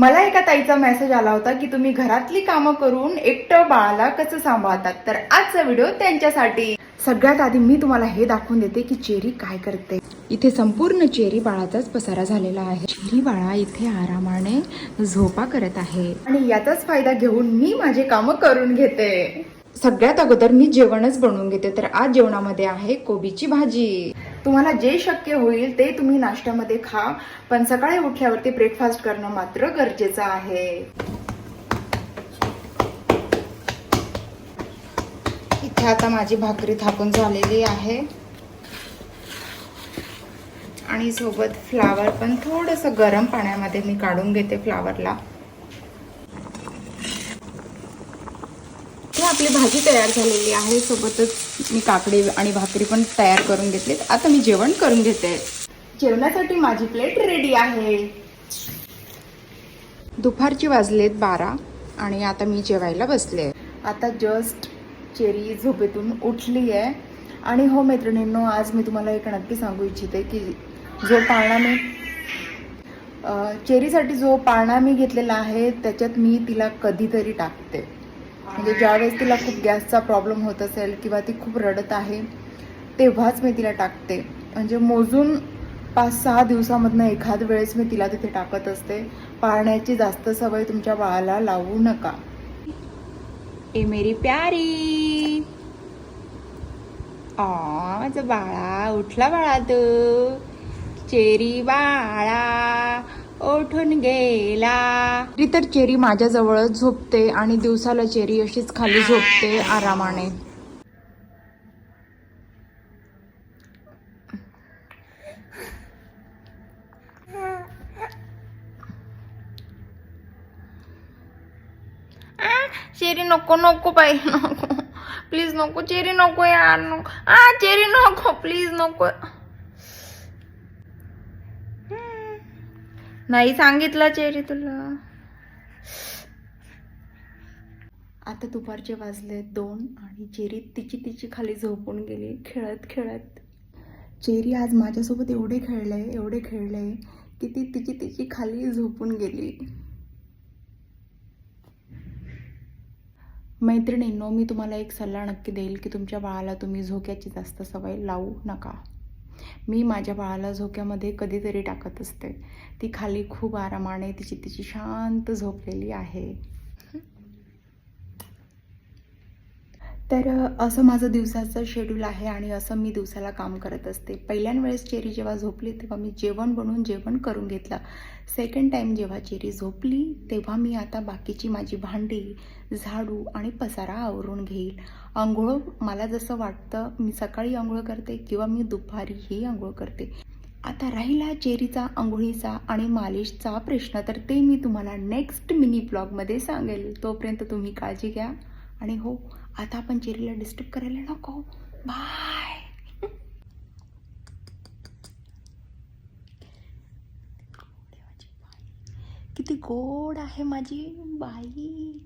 मला एका ताईचा मेसेज आला होता की तुम्ही घरातली कामं करून एकटं बाळाला कसं सांभाळतात? तर आजचा व्हिडिओ त्यांच्यासाठी. सगळ्यात आधी मी तुम्हाला हे दाखवून देते की चेरी काय करते. इथे संपूर्ण चेरी बाळाचाच पसारा झालेला आहे. चेरी बाळा इथे आरामाने झोपा करत आहे. आणि याचाच फायदा घेऊन मी माझे कामं करून घेते. सगळ्यात अगोदर मी जेवणच बनवून घेते. तर आज जेवणामध्ये आहे कोबीची भाजी. तुम्हाला जे शक्य होईल ते तुम्ही नाश्त्यामध्ये खा पण सकाळी उठल्यावरती ब्रेकफास्ट करणं मात्र गरजेचं आहे. इथे आता माझी भाकरी थापून झालेली आहे. आणि सोबत फ्लावर पण थोडंसं गरम पाण्यामध्ये मी काढून घेते फ्लावरला ही आपली भाजी तयार झालेली आहे. सोबतच मी काकडी आणि भाकरी पण तयार करून घेतलीत. आता मी जेवण करून घेते. जेवणासाठी माझी प्लेट रेडी आहे. दुपारची वाजलेत बारा आणि आता मी जेवायला बसले. आता जस्ट चेरी झोपेतून उठली आहे आणि हो मैत्रिणींनो आज मी तुम्हाला एक नक्की सांगू इच्छिते की जो पाळणा मी चेरीसाठी जो पाळणा मी घेतलेला आहे त्याच्यात मी तिला कधीतरी टाकते. म्हणजे ज्यावेळेस तिला खूप गॅसचा प्रॉब्लेम होत असेल किंवा ती खूप रडत आहे तेव्हाच मी तिला टाकते. म्हणजे मोजून पाच सहा दिवसामधनं एखाद वेळेस मी तिला तिथे टाकत असते. पाळण्याची जास्त सवय तुमच्या बाळाला लावू नका. ए मेरी प्यारी. आ माझं बाळा उठला बाळा तू. चेरी बाळा. उठून गेला. तरी तर चेरी माझ्याजवळच झोपते आणि दिवसाला चेरी अशीच खाली झोपते आरामाने. चेरी नको नको बाई नको. प्लीज नको चेरी नको यार नको. आ चेरी नको प्लीज नको. नाही सांगितलं चेरी तुला. आता दुपारचे वाजले दोन आणि चेरी तिची तिची खाली झोपून गेली खेळत खेळत. चेरी आज माझ्यासोबत एवढे खेळले एवढे खेळले की ती तिची तिची खाली झोपून गेली. मैत्रिणींनो मी तुम्हाला एक सल्ला नक्की देईल की तुमच्या बाळाला तुम्ही झोक्याची जास्त सवय लावू नका. मी माझ्या बाळाला झोक्यामध्ये कधीतरी टाकत असते. ती खाली खूप आरामाने तिची तिची शांत झोपलेली आहे. तर असं माझं दिवसाचं शेड्यूल आहे आणि असं मी दिवसाला काम करत असते. पहिल्यान वेळेस चेरी जेव्हा झोपली तेव्हा मी जेवण बनवून जेवण करून घेतलं. सेकंड टाईम जेव्हा चेरी झोपली तेव्हा मी आता बाकीची माझी भांडी झाडू आणि पसारा आवरून घेईल. आंघोळ मला जसं वाटतं मी सकाळी आंघोळ करते किंवा मी दुपारीही आंघोळ करते. आता राहिला चेरीचा आंघोळीचा आणि मालिशचा प्रश्न तर ते मी तुम्हाला नेक्स्ट मिनी ब्लॉगमध्ये सांगेल. तोपर्यंत तुम्ही काळजी घ्या. आणि हो आता आपण चेरीला डिस्टर्ब करायला नको. बाय किती गोड आहे माझी बाई.